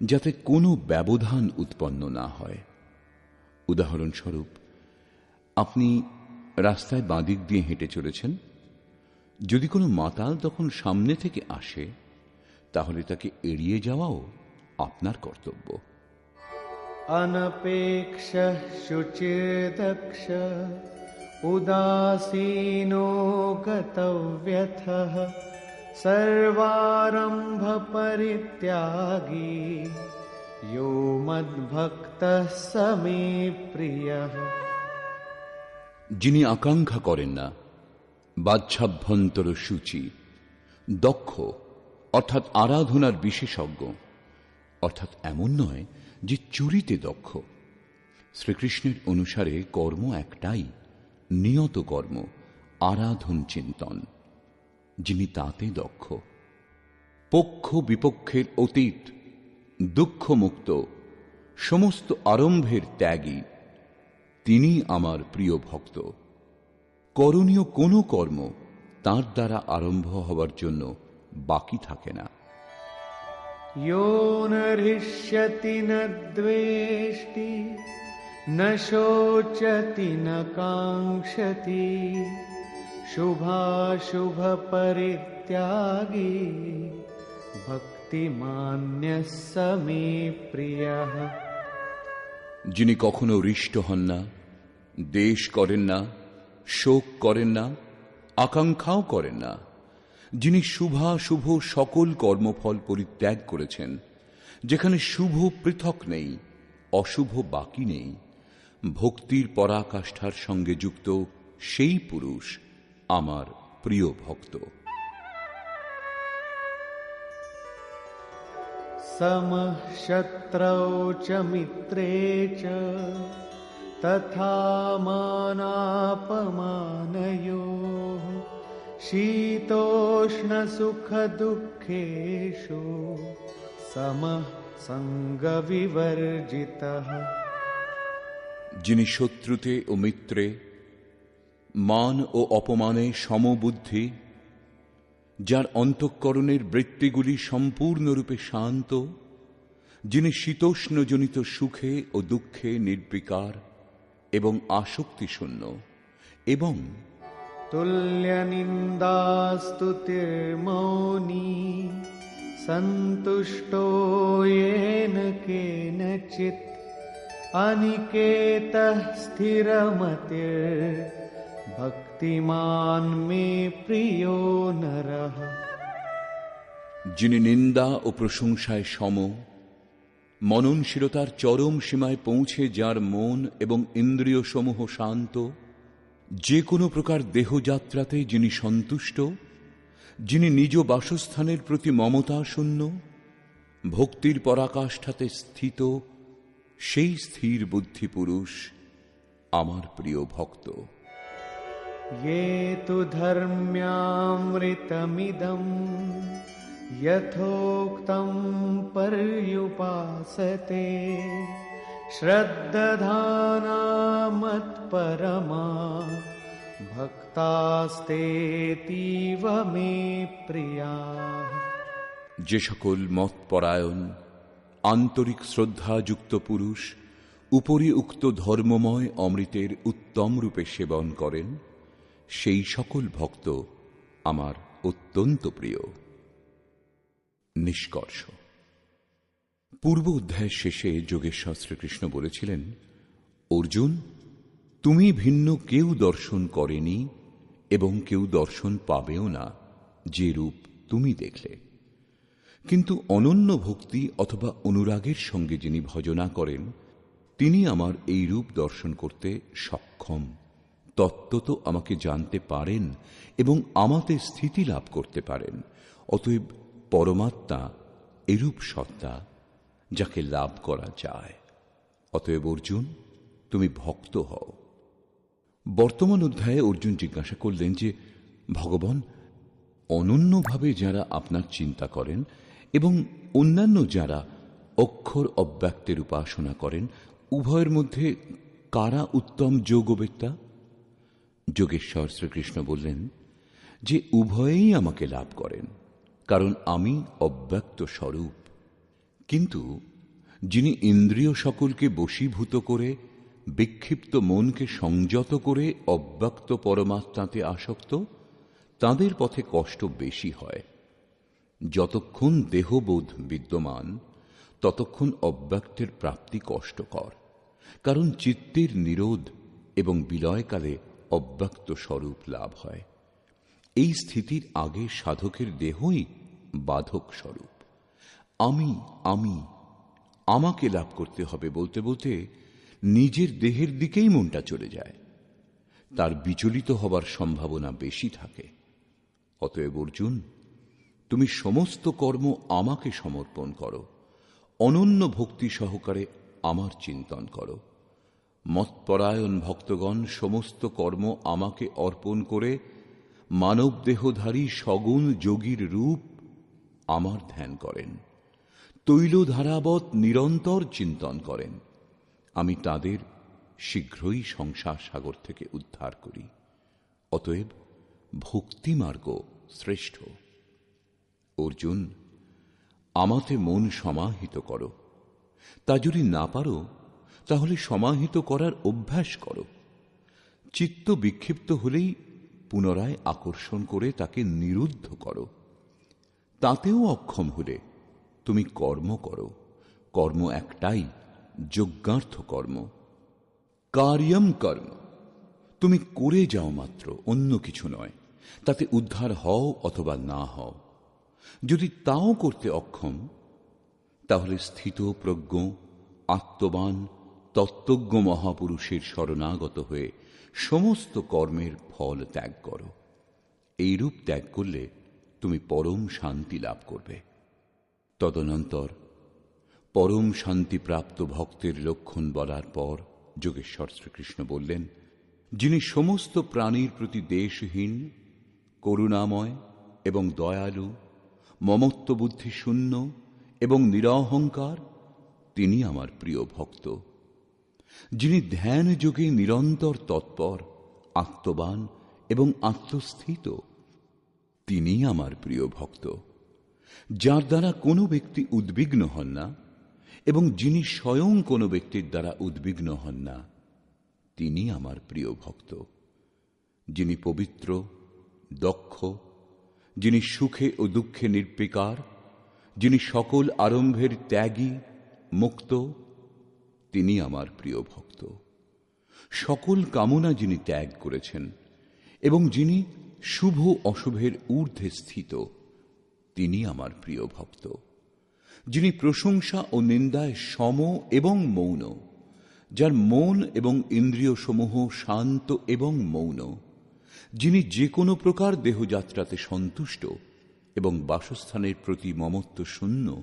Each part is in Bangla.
যাতে কোনো ব্যবধান উৎপন্ন না হয়। উদাহরণস্বরূপ, আপনি রাস্তায় বাঁদিক দিয়ে হেঁটে চলেছেন। যদি কোনো মাতাল তখন সামনে থেকে আসে, তাহলে তাকে এড়িয়ে যাওয়াও আপনার কর্তব্য। অনপেক্ষ শুচিদক্ষ উদাসীনো গতব্যথ सर्वारम्भपरित्यागी यो मद्भक्तः स मे प्रियः যিনি আকাঙ্ক্ষা করেন না বাচ্ছাভ্যন্তর সূচি দক্ষ অর্থাৎ আরাধনার বিশেষজ্ঞ অর্থাৎ এমন নয় যে চুরিতে দক্ষ শ্রীকৃষ্ণের অনুসারে কর্ম একটাই নিয়ত কর্ম আরাধন চিন্তন যিনি তাতে দক্ষ পক্ষ বিপক্ষের অতীত দুঃখমুক্ত সমস্ত আরম্ভের ত্যাগী তিনি আমার প্রিয় ভক্ত করণীয় কোনো কর্ম তার দ্বারা আরম্ভ হবার জন্য বাকি থাকে না यो न हृष्यति न द्वेष्टि न शोचति न काङ्क्षति शुभाशुभपरित्यागी भक्तिमान्यः स मे प्रियः যিনি কখনো হৃষ্ট হন না দেশ করেন না শোক করেন না আকাঙ্ক্ষাও করেন না যিনি শুভাশুভ সকল কর্মফল পরিত্যাগ করেছেন যেখানে শুভ পৃথক নেই অশুভ বাকি নেই ভক্তির পরাকাষ্ঠার সঙ্গে যুক্ত সেই পুরুষ আমার প্রিয় ভক্ত समः शत्रौ च मित्रे च तथा मानापमानयोः शीतोष्णसुखदुःखेषु समः सङ्गविवर्जितः যিনি শত্রুতে ও মিত্রে মান ও অপমানে সমবুদ্ধি যার অন্তঃকরণের বৃত্তিগুলি সম্পূর্ণরূপে শান্ত যিনি শীতোষ্ণজনিত সুখে ও দুঃখে নির্বিকার এবং আসক্তিশূন্য এবং तुल्यनिन्दास्तुतिर्मौनी सन्तुष्टो येन केनचित् अनिकेतः ভক্তিমান মে প্রিয় নরহ যিনি নিন্দা ও প্রশংসায় সম, মননশীলতার চরম সীমায় পৌঁছে যার মন এবং ইন্দ্রিয় সমূহ শান্ত, যে কোনো প্রকার দেহযাত্রাতে যিনি সন্তুষ্ট, যিনি নিজ বাসস্থানের প্রতি মমতা শূন্য ভক্তির পরাকাষ্ঠাতে স্থিত, সেই স্থির বুদ্ধি পুরুষ আমার প্রিয় ভক্ত। ये तु धर्म्यामृतमिदम् यथोक्तं पर्युपासते श्रद्दधानामत्परमा भक्तास्तेतीव मे प्रियाः যে সকল মতপরায়ণ আন্তরিক শ্রদ্ধাযুক্ত পুরুষ উপরি উক্ত ধর্মময় অমৃতের উত্তম রূপে সেবন করেন সেই সকল ভক্ত আমার অত্যন্ত প্রিয়। নিষ্কর্ষ। পূর্ব অধ্যায়ের শেষে যোগেশ্বর শ্রীকৃষ্ণ বলেছিলেন, অর্জুন, তুমি ভিন্ন কেউ দর্শন করেনি এবং কেউ দর্শন পাবেও না যে রূপ তুমি দেখলে। কিন্তু অনন্য ভক্তি অথবা অনুরাগের সঙ্গে যিনি ভজনা করেন, তিনি আমার এই রূপ দর্শন করতে সক্ষম। তত্ত্বত আমাকে জানতে পারেন এবং আমাতে স্থিতি লাভ করতে পারেন। অতএব পরমাত্মা এরূপ সত্তা যাকে লাভ করা যায়। অতএব অর্জুন, তুমি ভক্ত হও। বর্তমান অধ্যায়ে অর্জুন জিজ্ঞাসা করলেন যে, ভগবান, অনন্যভাবে যারা আপনার চিন্তা করেন এবং অন্যান্য যারা অক্ষর অব্যক্তের উপাসনা করেন, উভয়ের মধ্যে কারা উত্তম যোগবেত্তা? যোগেশ্বর শ্রীকৃষ্ণ বললেন, যে উভয়েই আমাকে লাভ করেন, কারণ আমি অব্যক্ত স্বরূপ। কিন্তু যিনি ইন্দ্রিয় সকলকে বশীভূত করে, বিক্ষিপ্ত মনকে সংযত করে অব্যক্ত পরমাত্মাতে আসক্ত, তাদের পথে কষ্ট বেশি হয়। যতক্ষণ দেহবোধ বিদ্যমান, ততক্ষণ অব্যক্তের প্রাপ্তি কষ্টকর, কারণ চিত্তের নিরোধ এবং বিলয়কালে অব্যক্ত স্বরূপ লাভ হয়। এই স্থিতির আগে সাধকের দেহই বাধক স্বরূপ। আমি আমি, আমাকে লাভ করতে হবে বলতে বলতে নিজের দেহের দিকেই মনটা চলে যায়। তার বিচলিত হবার সম্ভাবনা বেশি থাকে। অতএব অর্জুন, তুমি সমস্ত কর্ম আমাকে সমর্পণ করো। অনন্য ভক্তি সহকারে আমার চিন্তন করো। মৎপরায়ণ ভক্তগণ সমস্ত কর্ম আমাকে অর্পণ করে মানব দেহধারী সগুণ যোগীর রূপ আমার ধ্যান করেন। তৈলধারাবৎ নিরন্তর চিন্তন করেন। আমি তাদের শীঘ্রই সংসার সাগর থেকে উদ্ধার করি। অতএব ভক্তিমার্গ শ্রেষ্ঠ। অর্জুন, আমাতে মন সমাহিত করো। তা যদি না পারো তাহলে সমাহিত করার অভ্যাস করো। চিত্ত বিক্ষিপ্ত হলেই পুনরায় আকর্ষণ করে তাকে নিরুদ্ধ করো। তাতেও অক্ষম হলে তুমি কর্ম করো। কর্ম একটাই, যজ্ঞার্থ কর্ম। কার্যম কর্ম। তুমি করে যাও মাত্র, অন্য কিছু নয়। তাতে উদ্ধার হও অথবা না হও। যদি তাও করতে অক্ষম, তাহলে স্থিত প্রজ্ঞ আত্মবান তত্ত্বজ্ঞ মহাপুরুষের শরণাগত হয়ে সমস্ত কর্মের ফল ত্যাগ করো। এইরূপ ত্যাগ করলে তুমি পরম শান্তি লাভ করবে। তদনন্তর, পরম শান্তিপ্রাপ্ত ভক্তের লক্ষণ বলার পর যোগেশ্বর শ্রীকৃষ্ণ বললেন, যিনি সমস্ত প্রাণীর প্রতি দেশহীন, করুণাময় এবং দয়ালু মমত্ব বুদ্ধি শূন্য এবং নিরহংকার, তিনি আমার প্রিয় ভক্ত। যিনি ধ্যান যোগে নিরন্তর তৎপর, আত্মবান এবং আত্মস্থিত, তিনি আমার প্রিয় ভক্ত, যার দ্বারা কোনো ব্যক্তি উদ্বিগ্ন হন না এবং যিনি স্বয়ং কোনো ব্যক্তির দ্বারা উদ্বিগ্ন হন না, তিনি আমার প্রিয় ভক্ত, যিনি পবিত্র, দক্ষ, যিনি সুখে ও দুঃখে নির্বিকার, যিনি সকল আরম্ভের ত্যাগী, মুক্ত তিনি আমার প্রিয় ভক্ত। সকল কামনা যিনি ত্যাগ করেছেন এবং যিনি শুভ অশুভের ঊর্ধ্বে স্থিত, তিনি আমার প্রিয় ভক্ত। যিনি প্রশংসা ও নিন্দায় সম এবং মৌন, যার মন এবং ইন্দ্রিয় সমূহ শান্ত এবং মৌন, যিনি যে কোনো প্রকার দেহযাত্রাতে সন্তুষ্ট এবং বাসস্থানের প্রতি মমত্ব শূন্য,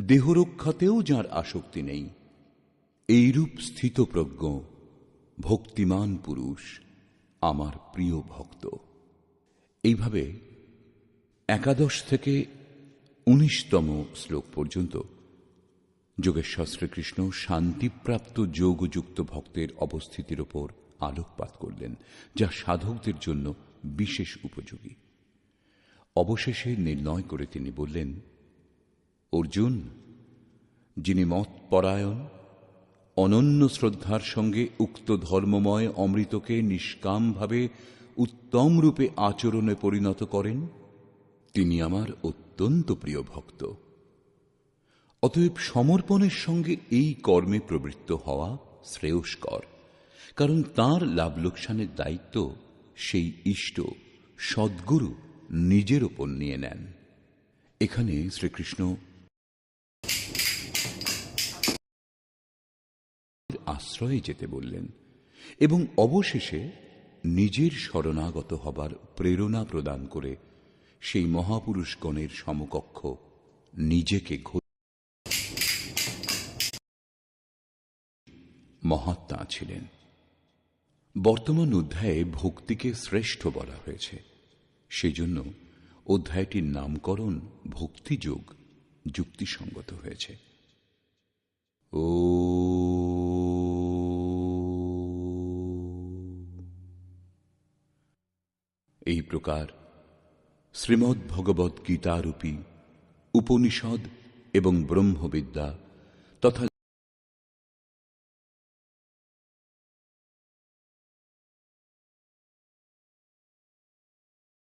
দেহরক্ষাতেও যার আসক্তি নেই এইরূপ স্থিতপ্রজ্ঞ, ভক্তিমান পুরুষ আমার প্রিয় ভক্ত। এইভাবে একাদশ থেকে উনিশতম শ্লোক পর্যন্ত যোগেশ্বর শ্রীকৃষ্ণ শান্তিপ্রাপ্ত যোগযুক্ত ভক্তের অবস্থিতির ওপর আলোকপাত করলেন, যা সাধকদের জন্য বিশেষ উপযোগী। অবশেষে নির্ণয় করে তিনি বললেন, অর্জুন, যিনি মতপরায়ণ অনন্য শ্রদ্ধার সঙ্গে উক্ত ধর্মময় অমৃতকে নিষ্কামভাবে উত্তম রূপে আচরণে পরিণত করেন। তিনি আমার অত্যন্ত প্রিয় ভক্ত। অতএব সমর্পণের সঙ্গে এই কর্মে প্রবৃত্ত হওয়া শ্রেয়স্কর, কারণ তার লাভ লোকসানের দায়িত্ব সেই ইষ্ট, সদ্গুরু নিজের ওপর নিয়ে নেন। এখানে শ্রীকৃষ্ণ আশ্রয়ে যেতে বললেন এবং অবশেষে নিজের শরণাগত হবার প্রেরণা প্রদান করে সেই মহাপুরুষগণের সমকক্ষ নিজেকে মহাত্মা ছিলেন। বর্তমান অধ্যায়ে ভক্তিকে শ্রেষ্ঠ বলা হয়েছে। সেজন্য অধ্যায়টির নামকরণ ভক্তিযোগ যুক্তিসঙ্গত হয়েছে। ও এই প্রকার। শ্রীমদ্ ভগবত গীতারূপী উপনিষদ এবং ব্রহ্মবিদ্যা তথা